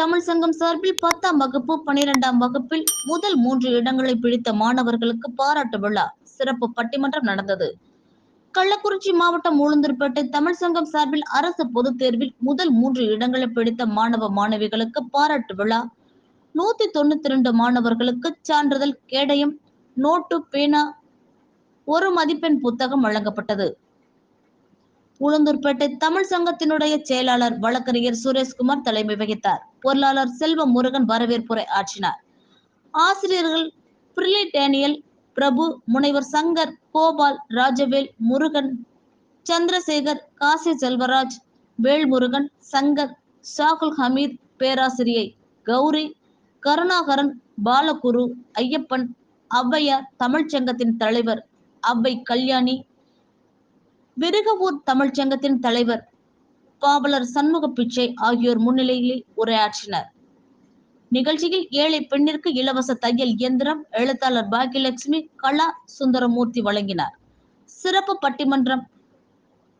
தமிழ் சங்கம் சார்பில் பத்தாம் வகுப்பு பனிரெண்டாம் வகுப்பில் முதல் மூன்று இடங்களை பிடித்த மாணவர்களுக்கு பாராட்டு விழா சிறப்பு பட்டிமன்றம் நடந்தது. கள்ளக்குறிச்சி மாவட்டம் உளுந்தூர்பேட்டை தமிழ் சங்கம் சார்பில் அரசு பொதுத் தேர்வில் முதல் மூன்று இடங்களை பிடித்த மாணவ மாணவிகளுக்கு பாராட்டு விழா நூத்தி தொண்ணூத்தி ரெண்டு மாணவர்களுக்கு சான்றிதழ் கேடயம் நோட்டு பேனா ஒரு மதிப்பெண் புத்தகம் வழங்கப்பட்டது. உளுந்தூர்பேட்டை தமிழ் சங்கத்தினுடைய செயலாளர் வழக்கறிஞர் சுரேஷ்குமார் தலைமை வகித்தார். பொருளாளர் செல்வ முருகன் வரவேற்புரை ஆற்றினார். ஆசிரியர்கள் பிரிலி டேனியல் பிரபு முனைவர் சங்கர் கோபால் ராஜவேல் முருகன் சந்திரசேகர் காசி செல்வராஜ் வேல்முருகன் சங்கர் ஷாகுல் ஹமீத் பேராசிரியை கௌரி கருணாகரன் பாலகுரு ஐயப்பன் ஔவையார் தமிழ்ச்சங்கத்தின் தலைவர் அவ்வை கல்யாணி விருகவூர் தமிழ்ச்சங்கத்தின் தலைவர் பாவலர் சண்முக பிச்சை ஆகியோர் முன்னிலையில் உரையாற்றினர். நிகழ்ச்சியில் ஏழை பெண்ணிற்கு இலவச தையல் இயந்திரம் எழுத்தாளர் பாக்கியலட்சுமி கலா சுந்தரமூர்த்தி வழங்கினார். சிறப்பு பட்டிமன்றம்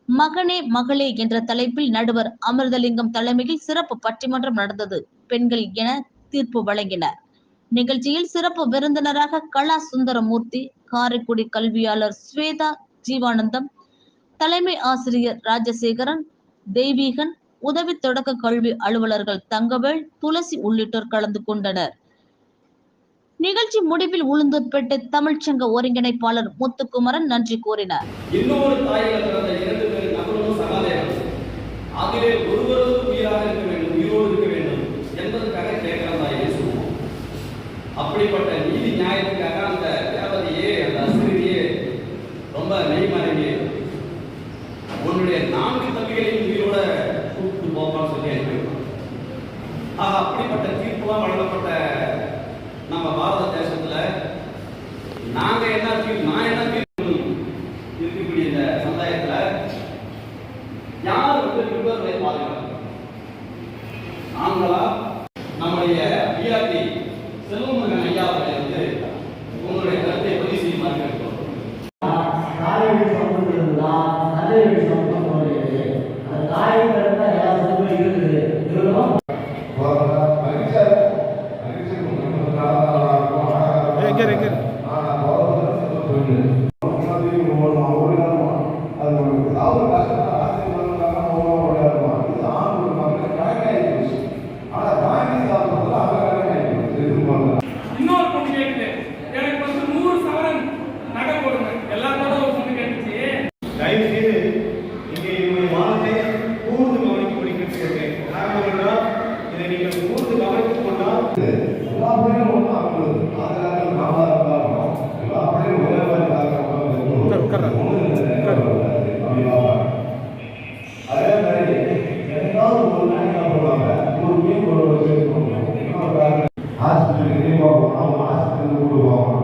மகனே மகளே என்ற தலைப்பில் நடுவர் அமிர்தலிங்கம் தலைமையில் சிறப்பு பட்டிமன்றம் நடந்தது. பெண்கள் என தீர்ப்பு வழங்கினர். நிகழ்ச்சியில் சிறப்பு விருந்தினராக கலா சுந்தரமூர்த்தி காரைக்குடி கல்வியாளர் ஸ்வேதா ஜீவானந்தம் தலைமை ஆசிரியர் ராஜசேகரன் தெய்வீகன் உதவி தொடக்க கல்வி அலுவலர்கள் தங்கவேல் துளசி உள்ளிட்டோர் கலந்து கொண்டனர். நிகழ்ச்சி முடிவில் உளுந்தூர்பேட்டை தமிழ்ச்சங்க ஒருங்கிணைப்பாளர் முத்துக்குமரன் நன்றி கூறினார். அப்படிப்பட்ட தீர்ப்புலாம் வழங்கப்பட்ட நம்ம பாரத தேசத்துல நாங்க என்ன தீர்ப்பு நான் என்ன தீர்ப்பு இருக்கக்கூடிய இந்த சமுதாயத்துல யார் வந்து விரும்புவதை பாதுகாக்கணும் நாங்களா? நம்முடைய பிஆர்டி செல்வமுருகன் রেখে রেখে ఆశ పెరిగితే బాగున్నాం ఆశ పెరిగినప్పుడు బాగున్నాం